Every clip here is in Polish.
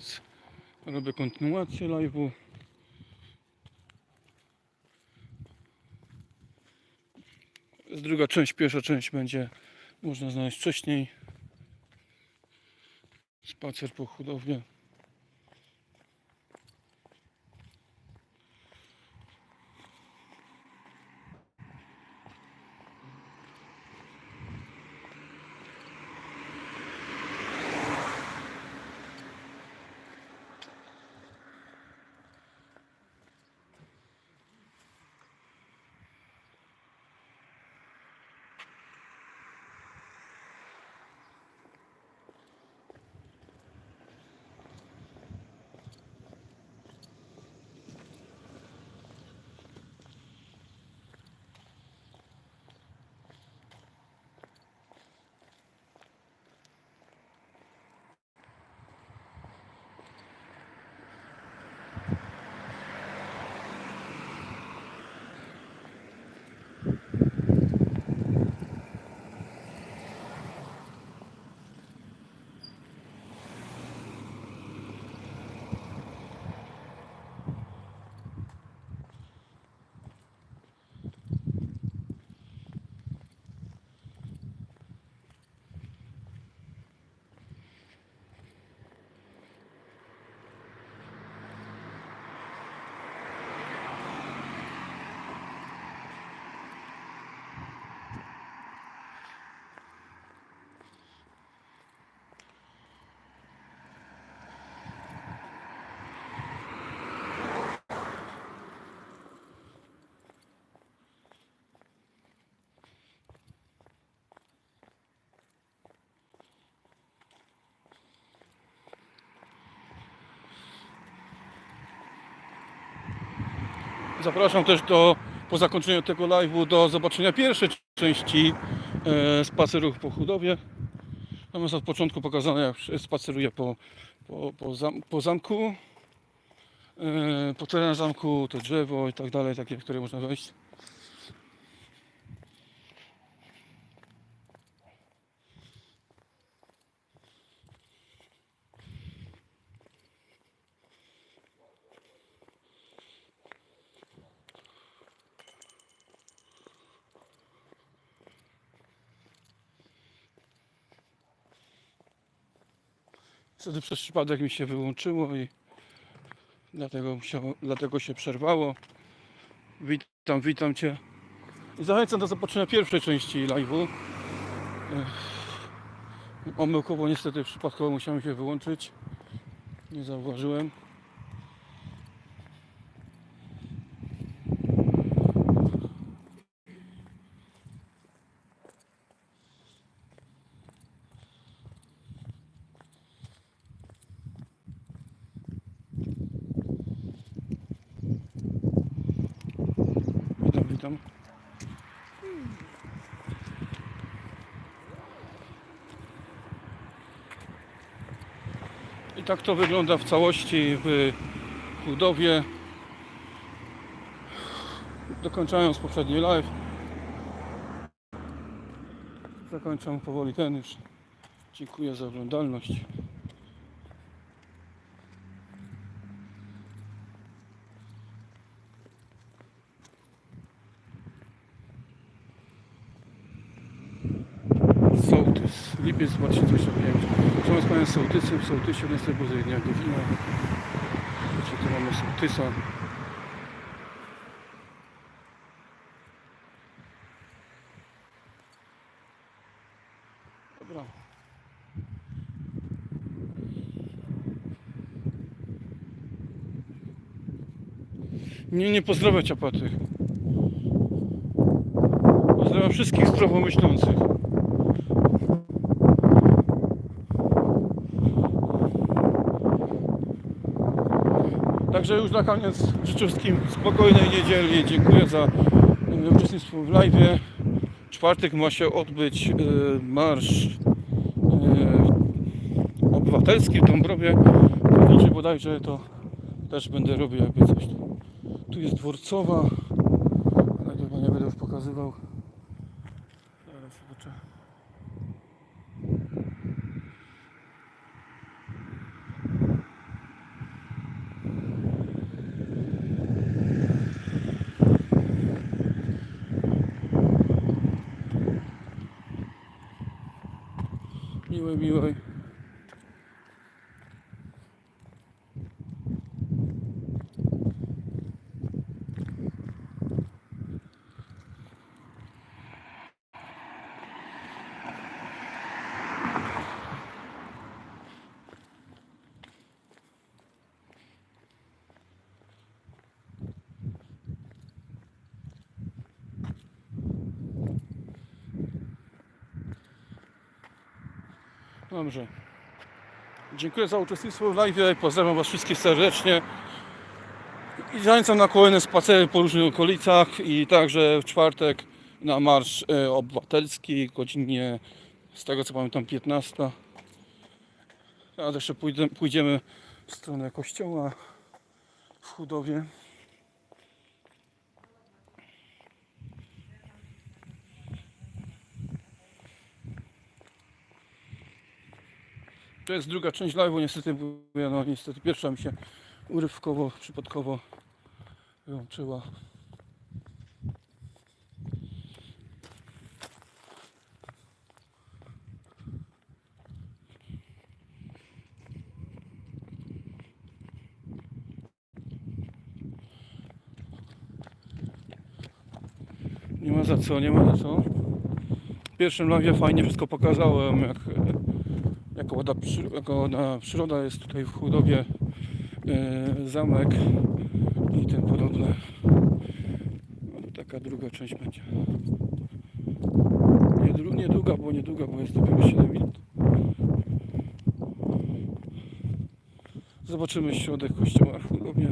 więc robię kontynuację live'u. Druga część, pierwsza część będzie można znaleźć wcześniej. Spacer po hudowni. Zapraszam też do, po zakończeniu tego live'u do zobaczenia pierwszej części e, spacerów po Chudowie. Tam od początku pokazane jak spaceruję po, po, po, zam, po zamku. E, po terenie zamku to drzewo i tak dalej, takie, w które można wejść. Wtedy przez przypadek mi się wyłączyło i dlatego, musiało, dlatego się przerwało. Witam, witam Cię. I zachęcam do zobaczenia pierwszej części live'u. Omyłkowo niestety przypadkowo musiałem się wyłączyć. Nie zauważyłem. Witam, witam. I tak to wygląda w całości w budowie. Dokończając poprzedni live. Zakończam powoli ten już. Dziękuję za oglądalność. Sołtys, lipiec 2025. Zamiast panią sołtysem, w sołtysie następuje dnia godzina. Znaczy tu mamy sołtysa. Dobra. Nie, nie pozdrawiam ciapaty. Pozdrawiam wszystkich zdrowo myślących. Także już na koniec życzę wszystkim spokojnej niedzieli. Dziękuję za e, uczestnictwo w live. Czwartek ma się odbyć e, marsz e, obywatelski w Dąbrowie. Widzicie bodajże to też będę robił jakby coś. Tu jest dworcowa, ale nie będę już pokazywał. Zaraz zobaczę. おいおいおい Dobrze. Dziękuję za uczestnictwo w live. Pozdrawiam Was wszystkich serdecznie. I zachęcam na kolejne spacery po różnych okolicach i także w czwartek na marsz e, obywatelski godzinie z tego co pamiętam 15. Teraz jeszcze pójdziemy w stronę kościoła w Chudowie. To jest druga część live'u, niestety, no, niestety pierwsza mi się urywkowo, przypadkowo wyłączyła. Nie ma za co, nie ma za co. W pierwszym live fajnie wszystko pokazałem, jak jako ładna, przyroda jest tutaj w Chudowie, e, zamek i tym podobne. Taka druga część będzie. Nie, dru, nie długa, bo nie długa, bo jest dopiero 7 minut. Zobaczymy środek kościoła w Chudowie.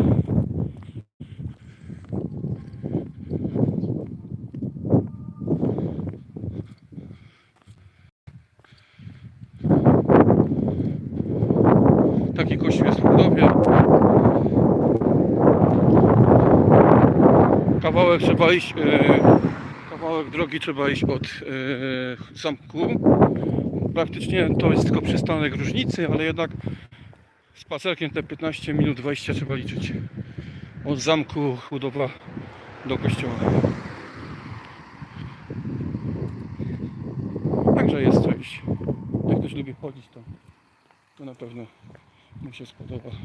Taki kościół jest w Chudowie. Kawałek trzeba iść, e, kawałek drogi trzeba iść od e, zamku. Praktycznie to jest tylko przystanek różnicy, ale jednak spacerkiem te 15 minut 20 trzeba liczyć. Od zamku Chudowa do kościoła. Także jest co iść. Jak ktoś lubi chodzić, to, to na pewno Мені все сподобало.